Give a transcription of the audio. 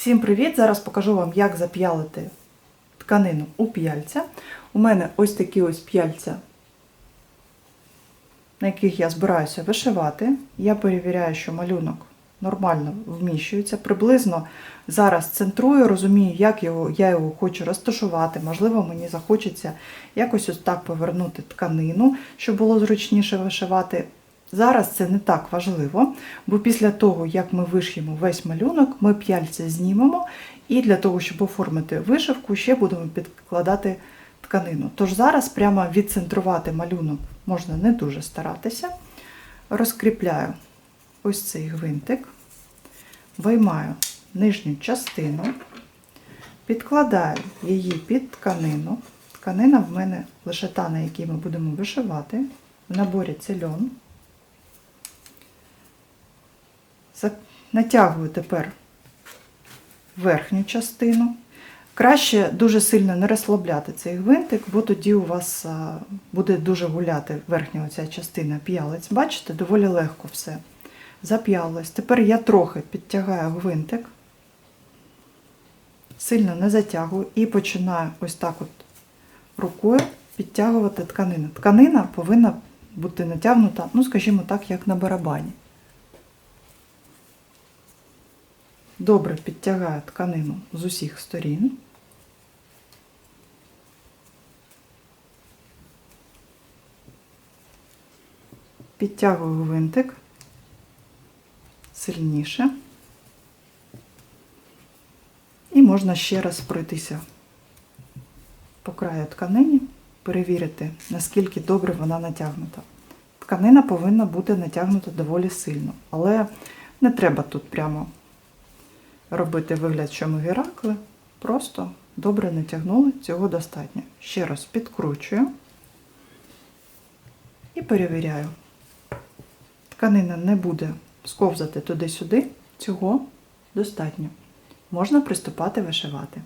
Всім привіт! Зараз покажу вам, як зап'ялити тканину у п'яльця. У мене ось такі ось п'яльця, на яких я збираюся вишивати. Я перевіряю, що малюнок нормально вміщується. Приблизно зараз центрую, розумію, як його, я його хочу розташувати. Можливо, мені захочеться якось ось так повернути тканину, щоб було зручніше вишивати. Зараз це не так важливо, бо після того, як ми виш'ємо весь малюнок, ми п'яльця знімемо, і для того, щоб оформити вишивку, ще будемо підкладати тканину. Тож зараз прямо відцентрувати малюнок можна не дуже старатися. Розкріпляю ось цей гвинтик, виймаю нижню частину, підкладаю її під тканину. Тканина в мене лише та, на якій ми будемо вишивати. В наборі це льон. Натягую тепер верхню частину. Краще дуже сильно не розслабляти цей гвинтик, бо тоді у вас буде дуже гуляти верхня оця частина п'ялець. Бачите, доволі легко все зап'ялось. Тепер я трохи підтягаю гвинтик, сильно не затягую і починаю ось так от рукою підтягувати тканину. Тканина повинна бути натягнута, ну, скажімо так, як на барабані. Добре підтягаю тканину з усіх сторін. Підтягую гвинтик сильніше. І можна ще раз пройтися по краю тканини, перевірити, наскільки добре вона натягнута. Тканина повинна бути натягнута доволі сильно, але не треба тут прямо робити вигляд, що ми віракли, Просто добре натягнули, цього достатньо. Ще раз підкручую і перевіряю. Тканина не буде сковзати туди-сюди, цього достатньо. Можна приступати вишивати.